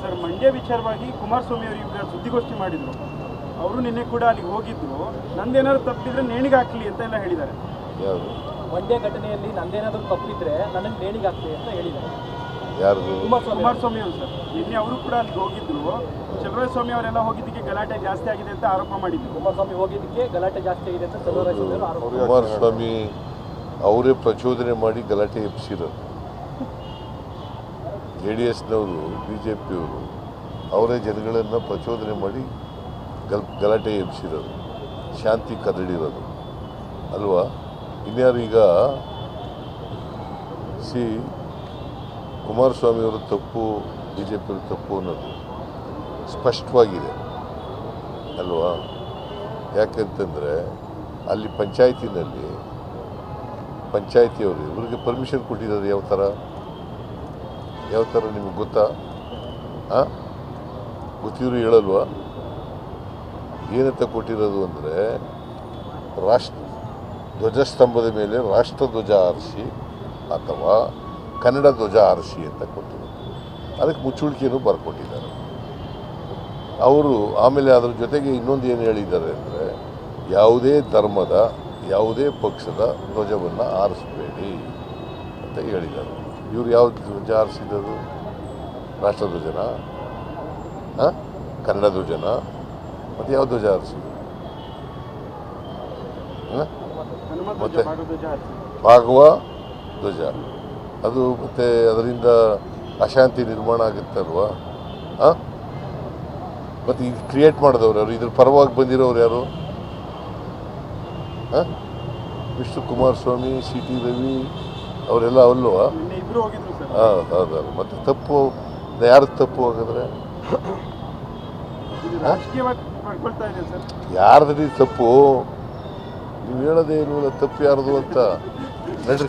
Sir Mandya ವಿಚಾರವಾಗಿ ಕುಮಾರಸ್ವಾಮಿ ಅವರು ಈಗ ಸುದ್ದಿಗೋಷ್ಠಿ ಮಾಡಿದ್ರು. ಅವರು ನಿನ್ನೆ ಕೂಡ ಅಲ್ಲಿಗೆ ಹೋಗಿದ್ರು. ನಂದೇನಾದ್ರು ತಪ್ಪಿದ್ರೆ ನೇಣಿಗೆ ಹಾಕ್ಲಿ ಅಂತ ಎಲ್ಲ ಹೇಳಿದ್ದಾರೆ. ಯಾರು? ಮಂಡ್ಯ ಘಟನೆಯಲ್ಲಿ ನಂದೇನಾದ್ರೂ ತಪ್ಪಿದ್ರೆ ನನಗೆ ನೇಣಿಗೆ ಹಾಕ್ಲಿ ಅಂತ ಹೇಳಿದ್ದಾರೆ. ಯಾರು? ಕುಮಾರಸ್ವಾಮಿ ಅವರು. ಸರ್. ನಿನ್ನೆ ಅವರು ಕೂಡ ಅಲ್ಲಿಗೆ ಹೋಗಿದ್ರು. ಸ್ವಾಮಿ ಅವರೆಲ್ಲ ಹೋಗಿದ್ದಕ್ಕೆ ಗಲಾಟೆ ಜಾಸ್ತಿ ಆಗಿದೆ ಅಂತ ಆರೋಪ ಮಾಡಿದ್ರು. ಕುಮಾರಸ್ವಾಮಿ ಹೋಗಿದ್ದಕ್ಕೆ ಗಲಾಟೆ ಜಾಸ್ತಿ ಆಗಿದೆ ಅಂತ ಸ್ವಾಮಿ ಅವರು ಆರೋಪ ಕುಮಾರಸ್ವಾಮಿ ಅವರೇ ಪ್ರಚೋದನೆ ಮಾಡಿ ಗಲಾಟೆ ಎಬ್ಸಿರೋದು ಜೆ ಡಿ ಎಸ್ನವರು, ಬಿ ಜೆ ಪಿಯವರು ಅವರೇ ಜನಗಳನ್ನು ಪ್ರಚೋದನೆ ಮಾಡಿ ಗಲ್, ಗಲಾಟೆ ಎಬ್ಸಿರೋದು ಶಾಂತಿ ಕದಡಿರೋದು ಅಲ್ವಾ? ಇನ್ಯಾರು ಈಗ ಸಿ ಕುಮಾರಸ್ವಾಮಿಯವರ ತಪ್ಪು, ಬಿ ಜೆ ಪಿಯವ್ರ ತಪ್ಪು ಅನ್ನೋದು ಸ್ಪಷ್ಟವಾಗಿದೆ. ಅಲ್ವಾ? ಯಾಕಂತಂದರೆ ಅಲ್ಲಿ ಪಂಚಾಯತಿನಲ್ಲಿ ಪಂಚಾಯತಿಯವರು ಇವ್ರಿಗೆ ಪರ್ಮಿಷನ್ ಕೊಟ್ಟಿದ್ದಾರೆ ಯಾವ ಥರ ಯಾವ ಥರ ನಿಮಗೆ ಗೊತ್ತಾ? ಹಾಂ ಗೊತ್ತಿದ್ರು ಹೇಳಲ್ವಾ? ಏನಂತ ಕೊಟ್ಟಿರೋದು ಅಂದರೆ, ರಾಷ್ಟ್ರ ಧ್ವಜಸ್ತಂಭದ ಮೇಲೆ ರಾಷ್ಟ್ರಧ್ವಜ ಆರಿಸಿ ಅಥವಾ ಕನ್ನಡ ಧ್ವಜ ಆರಿಸಿ ಅಂತ ಕೊಟ್ಟಿರೋದು. ಅದಕ್ಕೆ ಮುಚ್ಚುಳಿಕೆಯನ್ನು ಬರ್ಕೊಟ್ಟಿದ್ದಾರೆ. ಅವರು ಆಮೇಲೆ ಅದರ ಜೊತೆಗೆ ಇನ್ನೊಂದು ಏನು ಹೇಳಿದ್ದಾರೆ ಅಂದರೆ, ಯಾವುದೇ ಧರ್ಮದ, ಯಾವುದೇ ಪಕ್ಷದ ಧ್ವಜವನ್ನು ಆರಿಸಬೇಡಿ ಅಂತ ಹೇಳಿದ್ದಾರೆ. ಇವರು ಯಾವ ಧ್ವಜ ಹಾರಿಸಿದ್ದು ರಾಷ್ಟ್ರಧ್ವಜನ ಹಾಂ? ಕನ್ನಡ ಧ್ವಜನ? ಮತ್ತು ಯಾವ ಧ್ವಜ ಹಾರಿಸಿದ್ರು ಮತ್ತೆ? ಭಾಗವ ಧ್ವಜ. ಅದು ಮತ್ತು ಅದರಿಂದ ಅಶಾಂತಿ ನಿರ್ಮಾಣ ಆಗುತ್ತಲ್ವಾ ಹಾಂ? ಮತ್ತು ಇದು ಕ್ರಿಯೇಟ್ ಮಾಡಿದವ್ರು ಯಾರು? ಇದ್ರ ಪರವಾಗಿ ಬಂದಿರೋರು ಯಾರು? ಹಾಂ? ವಿಷ್ಣು ಕುಮಾರಸ್ವಾಮಿ ಸಿ ಟಿ ರವಿ, ಅವರೆಲ್ಲ ಅಲ್ವಾ? ಹಾಂ ಹೌದೌದು ಮತ್ತು ತಪ್ಪು ಯಾರು ತಪ್ಪು ಹೋಗಿದ್ರೆ? ಯಾರ್ದು ತಪ್ಪು? ನೀವು ಹೇಳೋದೇ ಇಲ್ಲ ತಪ್ಪು ಯಾರ್ದು ಅಂತ. ನಡ್ರಿ.